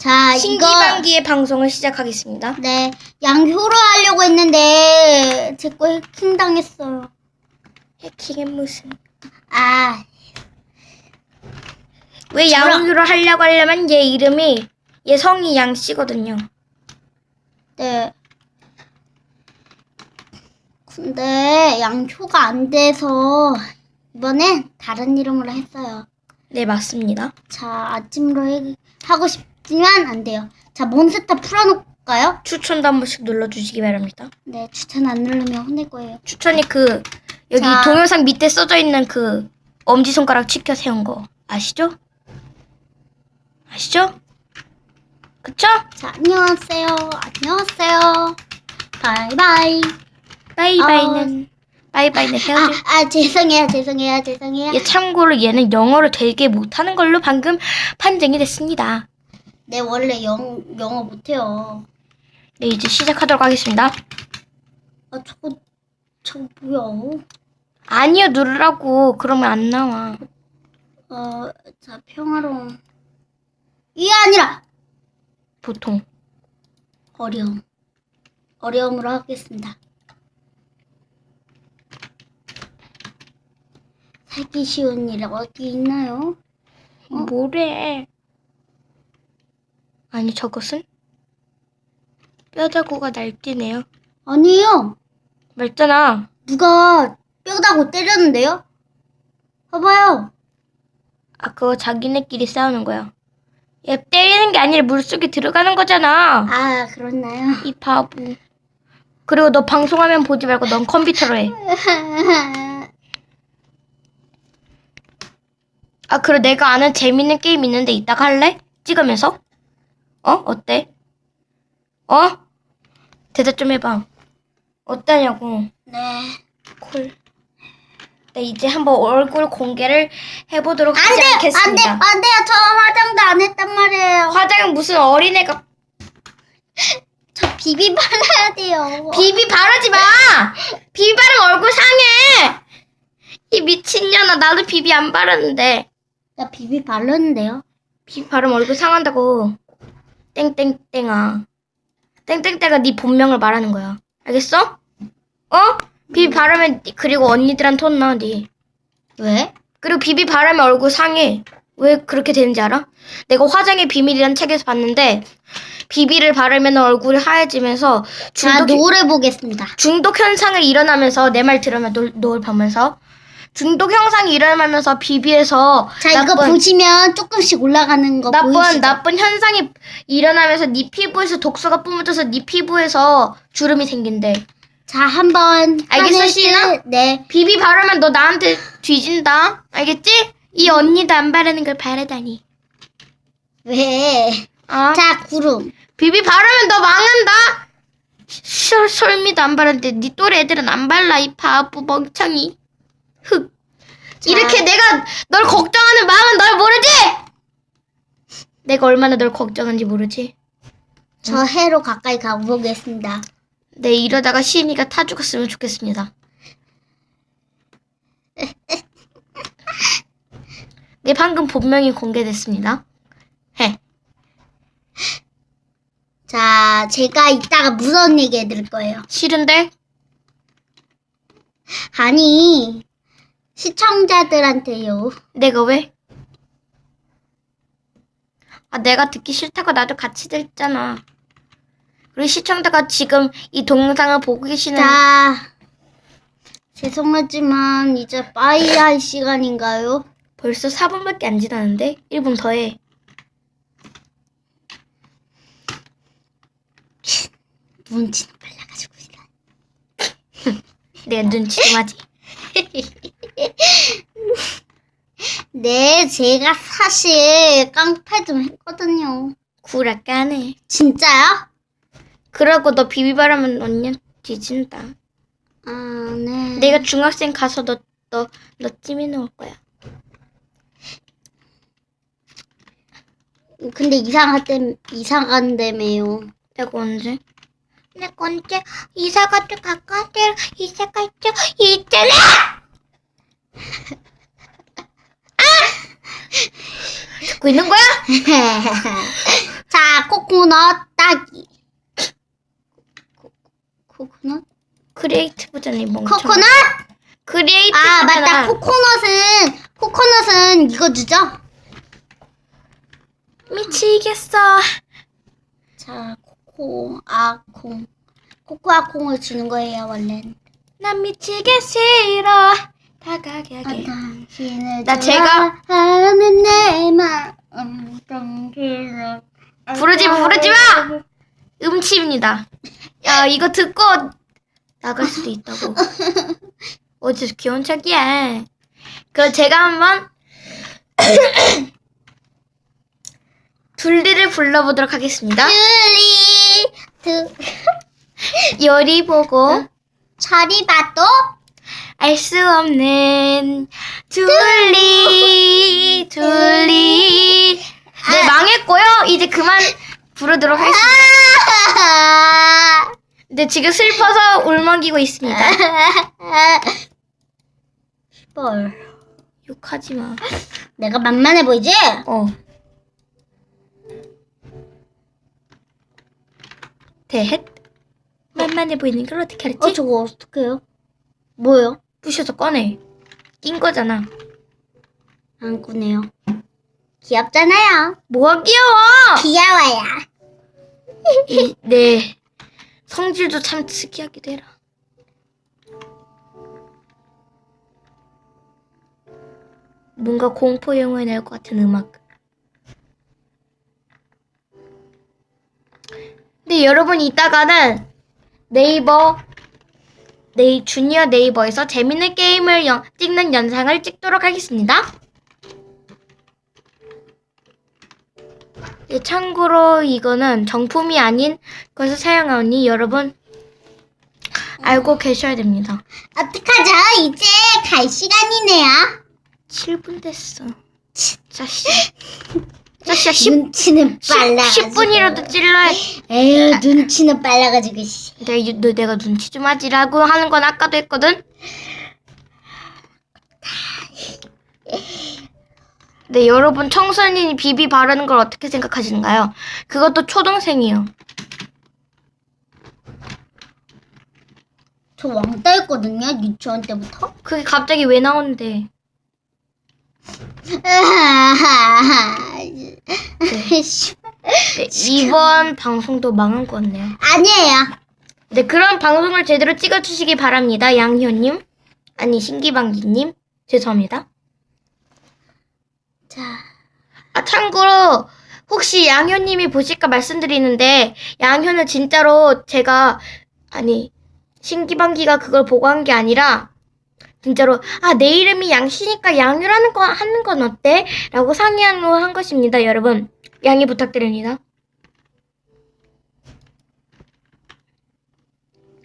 자, 이거 신기반기의 방송을 시작하겠습니다. 네 양효로 하려고 했는데 제 거 해킹 당했어요. 해킹은 무슨? 아, 왜 양으로 하려고 하려면 얘 이름이 얘 성이 양씨거든요. 네. 근데 양효가 안 돼서 이번엔 다른 이름으로 했어요. 네 맞습니다. 자, 아침으로 해- 하고 싶 지만 안 돼요. 자, 몬스터 풀어놓을까요? 추천도 한 번씩 눌러주시기 바랍니다. 네, 추천 안 누르면 혼낼 거예요. 추천이 그 여기 자. 동영상 밑에 써져 있는 그 엄지 손가락 치켜 세운 거 아시죠? 아시죠? 그쵸? 자, 안녕하세요. 안녕하세요. 바이바이. 바이바이는 바이바이는 아, 헤어질. 아, 죄송해요, 죄송해요, 죄송해요. 얘 참고로 얘는 영어를 되게 못하는 걸로 방금 판정이 됐습니다. 네, 원래 영, 영어 못해요. 네 이제 시작하도록 하겠습니다. 아, 저거, 저거 뭐야? 아니요 누르라고 그러면 안 나와. 어, 자, 평화로움. 이게 아니라 보통. 어려움. 어려움으로 하겠습니다. 살기 쉬운 일 어디 있나요? 어? 뭐래? 아니 저것은 뼈다구가 날뛰네요. 아니에요. 말잖아. 누가 뼈다고 때렸는데요? 봐봐요. 아 그거 자기네끼리 싸우는 거야. 얘 때리는 게 아니라 물속에 들어가는 거잖아. 아, 그렇나요? 이 바보. 그리고 너 방송화면 보지 말고 넌 컴퓨터로 해. 아 그리고 내가 아는 재밌는 게임 있는데 이따가 할래? 찍으면서? 어? 어때? 어? 대답 좀 해봐. 어떠냐고. 네. 콜. 네 이제 한번 얼굴 공개를 해보도록 안 하지 돼! 안 돼! 않겠습니다. 안 돼요! 저 화장도 안 했단 말이에요. 화장은 무슨 어린애가 저 비비 발라야 돼요. 비비 바르지 마! 비비 바르면 얼굴 상해! 이 미친년아, 나도 비비 안 바르는데. 나 비비 발랐는데요? 비비 바르면 얼굴 상한다고. 땡땡땡아. 땡땡땡아 네 본명을 말하는 거야. 알겠어? 어? 비비 바르면, 그리고 언니들한테 혼나, 니. 왜? 그리고 비비 바르면 얼굴 상해. 왜 그렇게 되는지 알아? 내가 화장의 비밀이라는 책에서 봤는데, 비비를 바르면 얼굴이 하얘지면서 자, 중독, 노래 보겠습니다. 중독 현상이 일어나면서 내 말 들으면 노, 노을 보면서 중독 현상이 일어나면서 비비에서 자, 이거 보시면 조금씩 올라가는 거 나쁜 보이시죠? 나쁜 현상이 일어나면서 네 피부에서 독소가 뿜어져서 네 피부에서 주름이 생긴대. 자, 한번 알겠어, 하늘? 끝- 네. 비비 바르면 너 나한테 뒤진다. 알겠지? 이 언니도 안 바르는 걸 바르다니. 왜? 아, 자, 구름. 비비 바르면 너 망한다. 설 설미도 안 바르는데 네 또래 애들은 안 발라 이 바보 멍청이. 흑. 이렇게 내가 널 걱정하는 마음은 널 모르지? 내가 얼마나 널 걱정하는지 모르지? 저 해로 가까이 가보겠습니다. 네 이러다가 시인이가 타 죽었으면 좋겠습니다. 네 방금 본명이 공개됐습니다. 해. 자, 제가 이따가 무서운 얘기 해드릴 거예요. 싫은데? 아니, 시청자들한테요. 내가 왜? 아, 내가 듣기 싫다고 나도 같이 듣잖아. 우리 시청자가 지금 이 동영상을 보고 계시는 자, 죄송하지만 이제 빠이 할 시간인가요? 벌써 4분밖에 안 지났는데 1분 더 해. 눈치는 빨라가지고. 내가 눈치 좀 하지. 네, 제가 사실 깡패 좀 했거든요. 구라 까네. 진짜요? 그러고 너 비비바라면 언니 뒤진다. 아, 네. 내가 중학생 가서 너, 너, 너 찜해 놓을 거야. 근데 이상하대, 이상한데매요. 내가 언제? 내가 언제 이사 갔다 가까운데 이사 갔죠? 있잖아! 아! 듣고 있는 거야? 자, 자, 코코넛 따기. 코코넛? 크리에이티브잖아, 멍청. 코코넛? 크리에이티브잖아. 아, 맞다. 코코넛은, 코코넛은 이거 주죠? 미치겠어. 자, 코코, 아, 콩. 코코아 콩을 주는 거예요, 원래는. 난 미치게 싫어. 다가게 하게. 당신을 나 제가- 좋아하는 내 마음 당신을 부르지 마, 부르지 마! 음치입니다. 야, 이거 듣고 나갈 수도 있다고. 어째 귀여운 척이야. 그 제가 한번 둘리를 불러보도록 하겠습니다. 둘리 두 요리 보고 저리 봐도 알 수 없는 둘리 둘리 네 망했고요. 이제 그만 부르도록 하겠습니다. 아! 근데 지금 슬퍼서 울먹이고 있습니다. 뻘 욕하지 마. 내가 만만해 보이지? 어. 대헷? 만만해 보이는 걸 어떻게 알았지? 어 저거 어떡해요? 뭐요? 부셔서 꺼내. 낀 거잖아. 안 꾸네요 귀엽잖아요 뭐가 귀여워? 귀여워요 이, 네. 성질도 참 특이하기도 해라. 뭔가 공포 영화에 나올 것 같은 음악. 근데 여러분 이따가는 네이버 네이 주니어 네이버에서 재밌는 게임을 영- 찍는 영상을 찍도록 하겠습니다. 예, 참고로 이거는 정품이 아닌 것을 사용하니 여러분 알고 계셔야 됩니다. 어떡하죠? 이제 갈 시간이네요 7분 됐어. 자식. 자식 10, 눈치는 빨라가지고 10분이라도 찔러야 에휴 눈치는 빨라가지고 씨. 내가, 너, 내가 눈치 좀 하지라고 하는 건 아까도 했거든. 네, 여러분 청소년이 비비 바르는 걸 어떻게 생각하시는가요? 그것도 초등생이요. 저 왕따였거든요 유치원 때부터 그게 갑자기 왜 나오는데? 씨, 네, 이번 방송도 망한 것 같네요. 아니에요 네, 그런 방송을 제대로 찍어주시기 바랍니다. 양희원님. 아니, 신기방기님. 죄송합니다. 자 아, 참고로, 혹시 양효님이 보실까 말씀드리는데, 양효는 진짜로 제가, 아니, 신기방기가 그걸 보고 한 게 아니라, 진짜로, 아, 내 이름이 양씨니까 양효라는 거, 하는 건 어때? 라고 상의하로 한 것입니다, 여러분. 양해 부탁드립니다.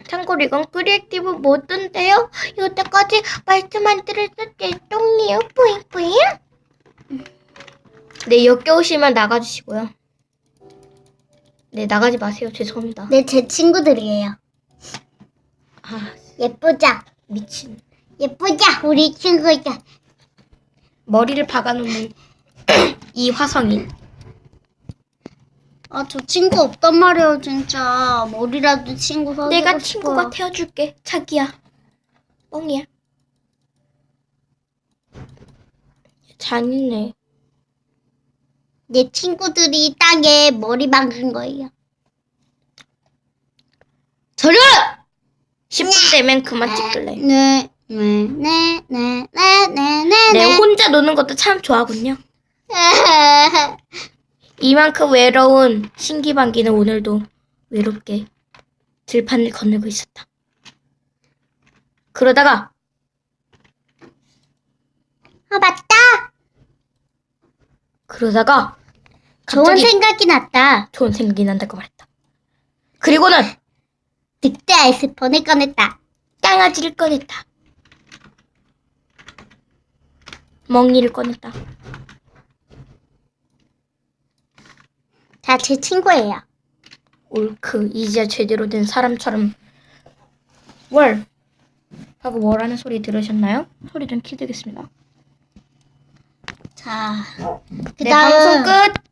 참고로 이건 크리에이티브 모드인데요. 여태까지 말씀 안 드렸을 죄송해요. 뿌잉뿌잉. 네, 역겨우시면 나가주시고요. 네, 나가지 마세요. 죄송합니다. 네, 제 친구들이에요 아, 예쁘자 미친. 예쁘자 우리 친구자 머리를 박아놓는 이 화성인. 아 저 친구 없단 말이에요 진짜 머리라도 친구 사귀고 내가. 친구가 태워줄게. 자기야. 뻥이야. 잔인해. 내 친구들이 땅에 머리 박은 거예요 저려! 10분 되면 그만 찍을래. 네, 네, 네, 네, 네, 네, 네, 네, 혼자 노는 것도 참 좋아하군요. 네. 이만큼 외로운 신기방기는 오늘도 외롭게 들판을 건너고 있었다. 그러다가 아 맞다. 그러다가 좋은 갑자기 생각이 났다. 좋은 생각이 난다고 말했다. 그리고는 늑대 아이스폰을 꺼냈다. 강아지를 꺼냈다. 멍이를 꺼냈다. 자, 제 친구예요. 옳크 이제야 제대로 된 사람처럼 월 하고 월하는 소리 들으셨나요? 소리 좀 키드겠습니다. 자, 네 방송 끝.